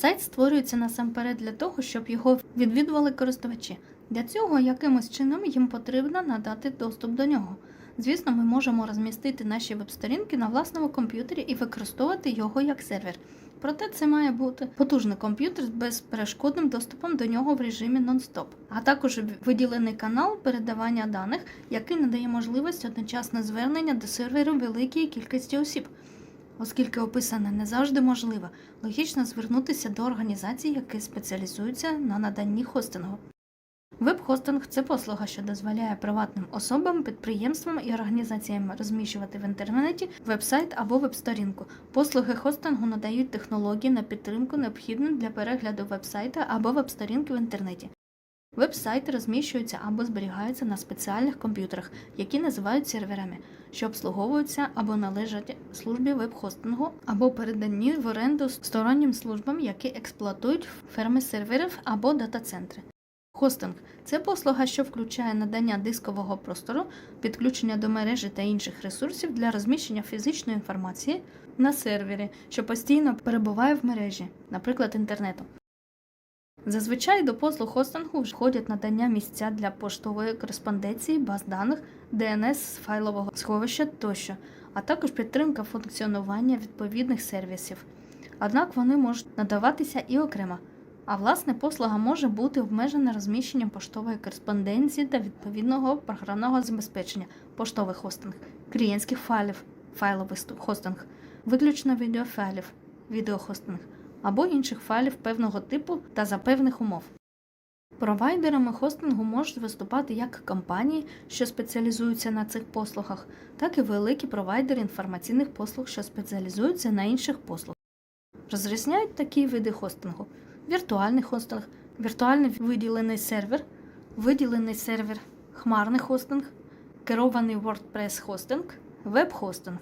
Сайт створюється насамперед для того, щоб його відвідували користувачі. Для цього якимось чином їм потрібно надати доступ до нього. Звісно, ми можемо розмістити наші веб-сторінки на власному комп'ютері і використовувати його як сервер. Проте це має бути потужний комп'ютер з безперешкодним доступом до нього в режимі нон-стоп, а також виділений канал передавання даних, який надає можливість одночасне звернення до серверу великій кількості осіб. Оскільки описане не завжди можливо, логічно звернутися до організацій, які спеціалізуються на наданні хостингу. Веб-хостинг це послуга, що дозволяє приватним особам, підприємствам і організаціям розміщувати в інтернеті веб-сайт або веб-сторінку. Послуги хостингу надають технології на підтримку, необхідну для перегляду веб-сайта або веб-сторінки в інтернеті. Веб-сайти розміщуються або зберігаються на спеціальних комп'ютерах, які називають серверами, що обслуговуються або належать службі веб-хостингу, або передані в оренду стороннім службам, які експлуатують ферми серверів або дата-центри. Хостинг це послуга, що включає надання дискового простору, підключення до мережі та інших ресурсів для розміщення фізичної інформації на сервері, що постійно перебуває в мережі, наприклад, інтернету. Зазвичай до послуг хостингу входять надання місця для поштової кореспонденції, баз даних, з файлового сховища тощо, а також підтримка функціонування відповідних сервісів. Однак вони можуть надаватися і окремо. А власне послуга може бути обмежена розміщенням поштової кореспонденції та відповідного програмного забезпечення, поштовий хостинг, клієнтських файлів, файловий хостинг, виключно відеофайлів, відеохостинг або інших файлів певного типу та за певних умов. Провайдерами хостингу можуть виступати як компанії, що спеціалізуються на цих послугах, так і великі провайдери інформаційних послуг, що спеціалізуються на інших послугах. Розрізняють такі види хостингу: віртуальний хостинг, віртуальний виділений сервер, виділений сервер, хмарний хостинг, керований WordPress хостинг, веб-хостинг.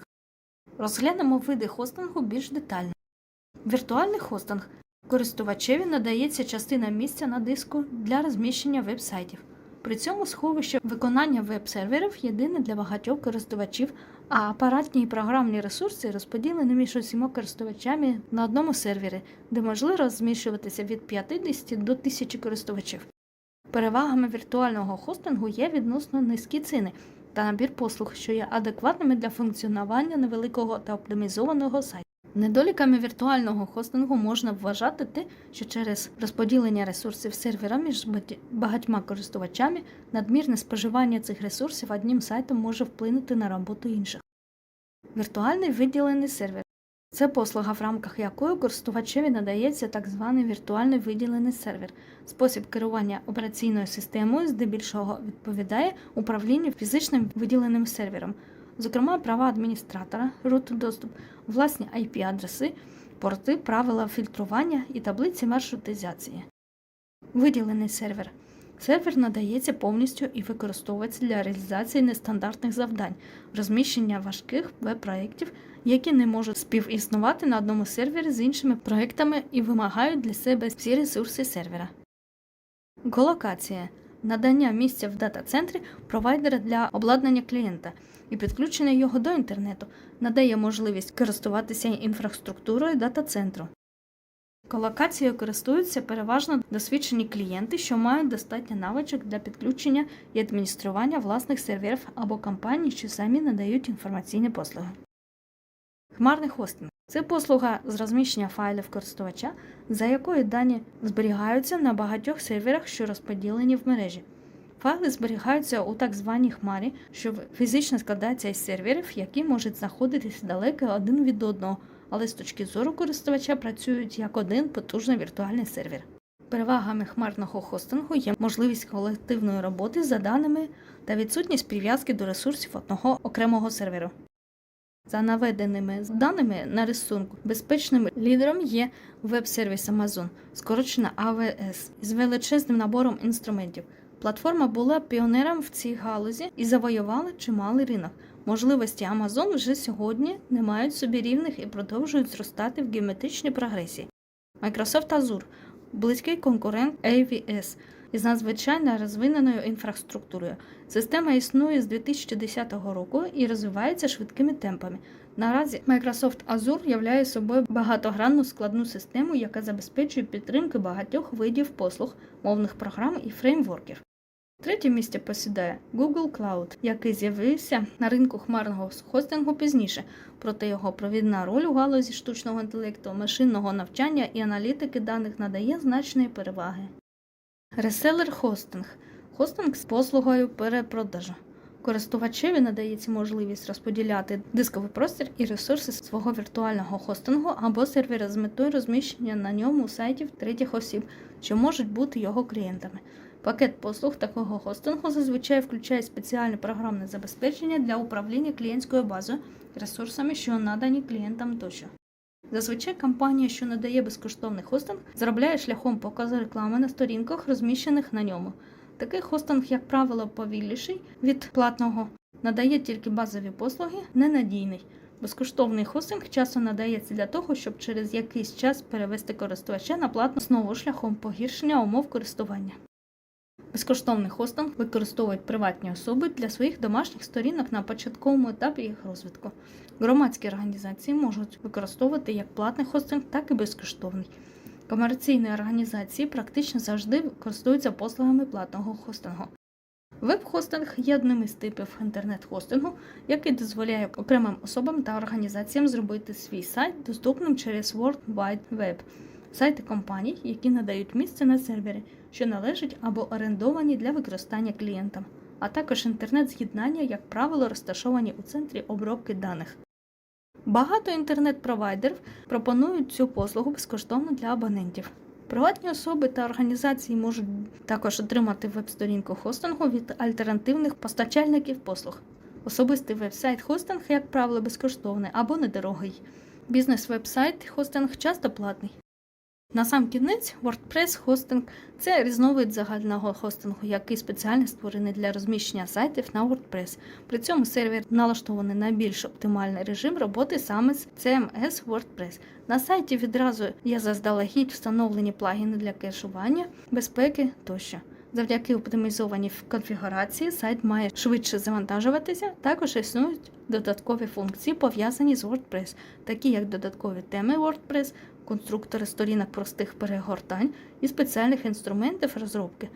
Розглянемо види хостингу більш детально. Віртуальний хостинг користувачеві надається частина місця на диску для розміщення веб-сайтів. При цьому сховище виконання веб-серверів єдине для багатьох користувачів, а апаратні і програмні ресурси розподілені між усіма користувачами на одному сервері, де можливо розміщуватися від 50 до 1000 користувачів. Перевагами віртуального хостингу є відносно низькі ціни та набір послуг, що є адекватними для функціонування невеликого та оптимізованого сайту. Недоліками віртуального хостингу можна вважати те, що через розподілення ресурсів сервера між багатьма користувачами надмірне споживання цих ресурсів одним сайтом може вплинути на роботу інших. Віртуальний виділений сервер це послуга, в рамках якої користувачеві надається так званий віртуальний виділений сервер. Спосіб керування операційною системою здебільшого відповідає управлінню фізичним виділеним сервером зокрема права адміністратора, root доступ, власні IP-адреси, порти, правила фільтрування і таблиці маршрутизації. Виділений сервер. Сервер надається повністю і використовується для реалізації нестандартних завдань, розміщення важких веб-проєктів, які не можуть співіснувати на одному сервері з іншими проєктами і вимагають для себе всі ресурси сервера. Колокація надання місця в дата-центрі провайдера для обладнання клієнта і підключення його до інтернету надає можливість користуватися інфраструктурою дата-центру. Колокацією користуються переважно досвідчені клієнти, що мають достатньо навичок для підключення і адміністрування власних серверів або компаній, що самі надають інформаційні послуги. Хмарний хостинг це послуга з розміщення файлів користувача, за якою дані зберігаються на багатьох серверах, що розподілені в мережі. Файли зберігаються у так званій хмарі, що фізично складається із серверів, які можуть знаходитися далеко один від одного, але з точки зору користувача працюють як один потужний віртуальний сервер. Перевагами хмарного хостингу є можливість колективної роботи за даними та відсутність прив'язки до ресурсів одного окремого серверу. За наведеними даними на рисунку, безпечним лідером є веб-сервіс Amazon, скорочена AWS, з величезним набором інструментів. Платформа була піонером в цій галузі і завоювала чималий ринок. Можливості Amazon вже сьогодні не мають собі рівних і продовжують зростати в геометричній прогресії. Microsoft Azure – близький конкурент AWS із надзвичайно розвиненою інфраструктурою. Система існує з 2010 року і розвивається швидкими темпами. Наразі Microsoft Azure являє собою багатогранну складну систему, яка забезпечує підтримки багатьох видів послуг, мовних програм і фреймворків. Третє місце посідає Google Cloud, який з'явився на ринку хмарного хостингу пізніше, проте його провідна роль у галузі штучного інтелекту, машинного навчання і аналітики даних надає значної переваги. Реселер хостинг хостинг з послугою перепродажу. Користувачеві надається можливість розподіляти дисковий простір і ресурси свого віртуального хостингу або сервера з метою розміщення на ньому сайтів третіх осіб, що можуть бути його клієнтами. Пакет послуг такого хостингу зазвичай включає спеціальне програмне забезпечення для управління клієнтською базою, ресурсами, що надані клієнтам тощо. Зазвичай компанія, що надає безкоштовний хостинг, заробляє шляхом показу реклами на сторінках, розміщених на ньому. Такий хостинг, як правило, повільніший від платного, надає тільки базові послуги, ненадійний. Безкоштовний хостинг часто надається для того, щоб через якийсь час перевести користувача на платну основу шляхом погіршення умов користування. Безкоштовний хостинг використовують приватні особи для своїх домашніх сторінок на початковому етапі їх розвитку. Громадські організації можуть використовувати як платний хостинг, так і безкоштовний. Комерційні організації практично завжди користуються послугами платного хостингу. Веб-хостинг є одним із типів інтернет-хостингу, який дозволяє окремим особам та організаціям зробити свій сайт доступним через World Wide Web. Сайти компаній, які надають місце на сервері, що належать або орендовані для використання клієнтам, а також інтернет-з'єднання, як правило, розташовані у центрі обробки даних. Багато інтернет-провайдерів пропонують цю послугу безкоштовно для абонентів. Приватні особи та організації можуть також отримати веб-сторінку хостингу від альтернативних постачальників послуг. Особистий веб-сайт хостинг, як правило, безкоштовний або недорогий. Бізнес-веб-сайт хостинг часто платний. На сам кінець WordPress хостинг це різновид загального хостингу, який спеціально створений для розміщення сайтів на WordPress. При цьому сервер налаштований на більш оптимальний режим роботи саме з CMS WordPress. На сайті відразу є заздалегідь встановлені плагіни для кешування, безпеки тощо. Завдяки оптимізованій конфігурації сайт має швидше завантажуватися. Також існують додаткові функції, пов'язані з WordPress, такі як додаткові теми WordPress, конструктори сторінок простих перегортань і спеціальних інструментів розробки.